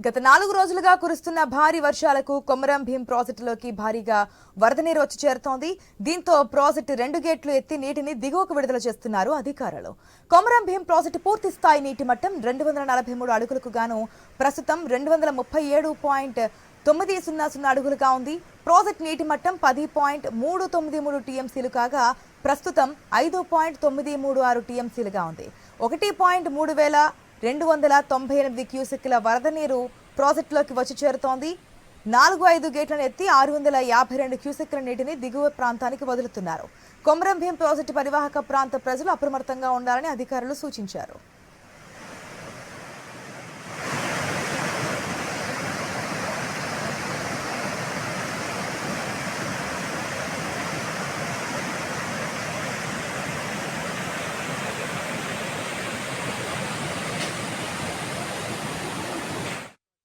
గత నాలుగు రోజులుగా కురుస్తున్న భారీ వర్షాలకు కొమరం భీం ప్రాజెక్టులోకి భారీగా వరద నీరు వచ్చి చేరుతోంది. దీంతో ప్రాజెక్టు రెండు గేట్లు ఎత్తి నీటిని దిగువకు విడుదల చేస్తున్నారు అధికారులు. కొమరం భీం ప్రాజెక్టు పూర్తి స్థాయి నీటి మట్టం రెండు వందల నలభై మూడు అడుగులకు గాను ప్రస్తుతం రెండు వందల ముప్పై ఏడు పాయింట్ తొమ్మిది సున్నా సున్నా అడుగులుగా ఉంది. ప్రాజెక్ట్ నీటి మట్టం పది పాయింట్ మూడు తొమ్మిది మూడు టీఎంసీలు కాగా ప్రస్తుతం ఐదు పాయింట్ తొమ్మిది మూడు ఆరు టీఎంసీలుగా ఉంది. ఒకటి పాయింట్ మూడు వేల రెండు వందల తొంభై ఎనిమిది క్యూసెక్ల వరద నీరు ప్రాజెక్టులోకి వచ్చి చేరుతోంది. నాలుగు ఐదు గేట్లను ఎత్తి ఆరు వందల యాభై రెండు క్యూసెక్ల నీటిని దిగువ ప్రాంతానికి వదులుతున్నారు. కొమరం భీం ప్రాజెక్టు పరివాహక ప్రాంత ప్రజలు అప్రమత్తంగా ఉండాలని అధికారులు సూచించారు.